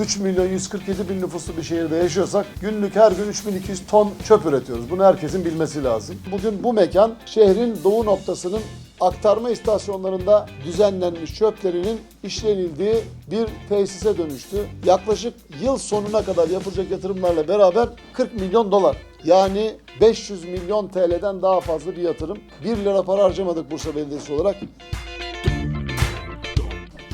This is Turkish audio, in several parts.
3 milyon 147 bin nüfuslu bir şehirde yaşıyorsak günlük her gün 3200 ton çöp üretiyoruz. Bunu herkesin bilmesi lazım. Bugün bu mekan şehrin doğu noktasının aktarma istasyonlarında düzenlenmiş çöplerinin işlenildiği bir tesise dönüştü. Yaklaşık yıl sonuna kadar yapılacak yatırımlarla beraber 40 milyon dolar. Yani 500 milyon TL'den daha fazla bir yatırım. 1 lira para harcamadık Bursa Belediyesi olarak.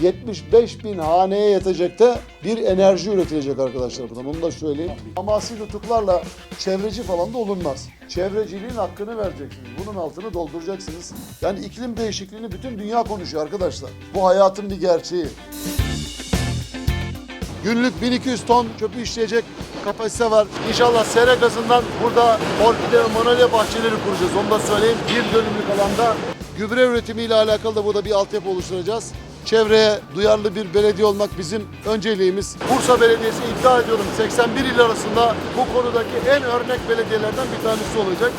75 bin haneye yetecek de bir enerji üretilecek arkadaşlar buradan. Onu da söyleyeyim. Hamasi nutuklarla çevreci falan da olunmaz. Çevreciliğin hakkını vereceksiniz. Bunun altını dolduracaksınız. Yani iklim değişikliğini bütün dünya konuşuyor arkadaşlar. Bu hayatın bir gerçeği. Günlük 1200 ton çöpü işleyecek kapasite var. İnşallah sera gazından burada orkide ve manolya bahçeleri kuracağız. Onu da söyleyeyim. Bir dönümlük alanda gübre üretimiyle alakalı da burada bir altyapı oluşturacağız. Çevreye duyarlı bir belediye olmak bizim önceliğimiz. Bursa Belediyesi iddia ediyorum 81 il arasında bu konudaki en örnek belediyelerden bir tanesi olacak.